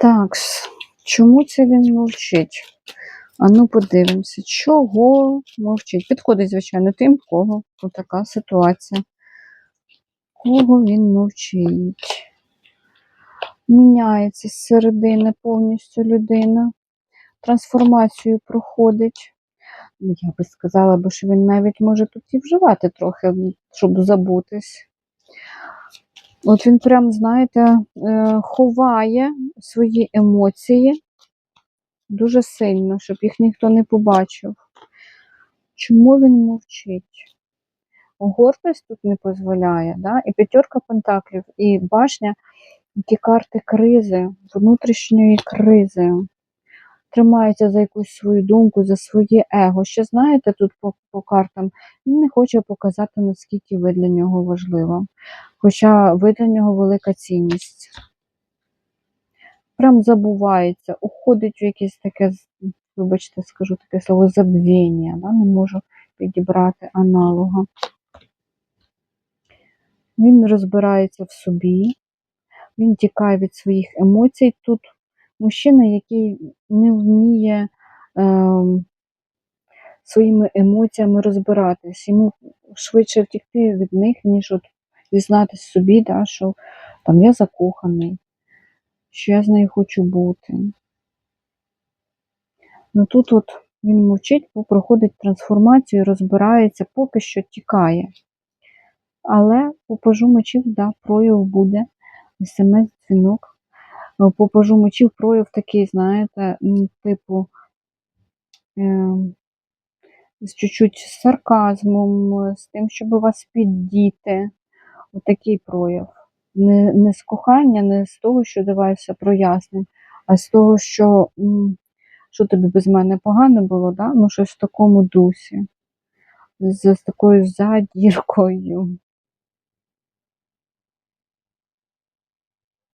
Так, чому це він мовчить? А ну подивимося, чого мовчить. Підходить, звичайно, тим, кого така ситуація. Кого він мовчить? Міняється з середини повністю людина. Трансформацію проходить. Ну, Я би сказала, що він навіть може тут і вживати трохи, щоб забутись. От він прям, знаєте, е, ховає свої емоції дуже сильно, щоб їх ніхто не побачив. Чому він мовчить? Гордость тут не дозволяє, да? і п'ятерка пентаклів, і башня, ті карти кризи, внутрішньої кризи. Тримається за якусь свою думку, за своє его. Ще знаєте, тут по, по картам він не хоче показати, наскільки ви для нього важлива. Хоча ви для нього велика цінність. Прям забувається, уходить в якесь таке, вибачте, скажу таке слово забвіння. Да? Не можу підібрати аналога. Він розбирається в собі, він тікає від своїх емоцій. Тут мужчина, який не вміє е, своїми емоціями розбиратись. Йому швидше втікти від них, ніж от дізнатись собі, да, що там я закоханий, що я з нею хочу бути. Ну тут от він мовчить, бо проходить трансформацію, розбирається, поки що тікає. Але по пажу мечів, да, прояв буде. СМС-дзвінок. По пажу мечів прояв такий, знаєте, типу, е, з чуть-чуть сарказмом, з тим, щоб вас піддіти. Отакий прояв. Не, не з кохання, не з того, що давай все проясним, а з того, що що тобі без мене погано було, да? ну щось в такому дусі. З, з такою задіркою.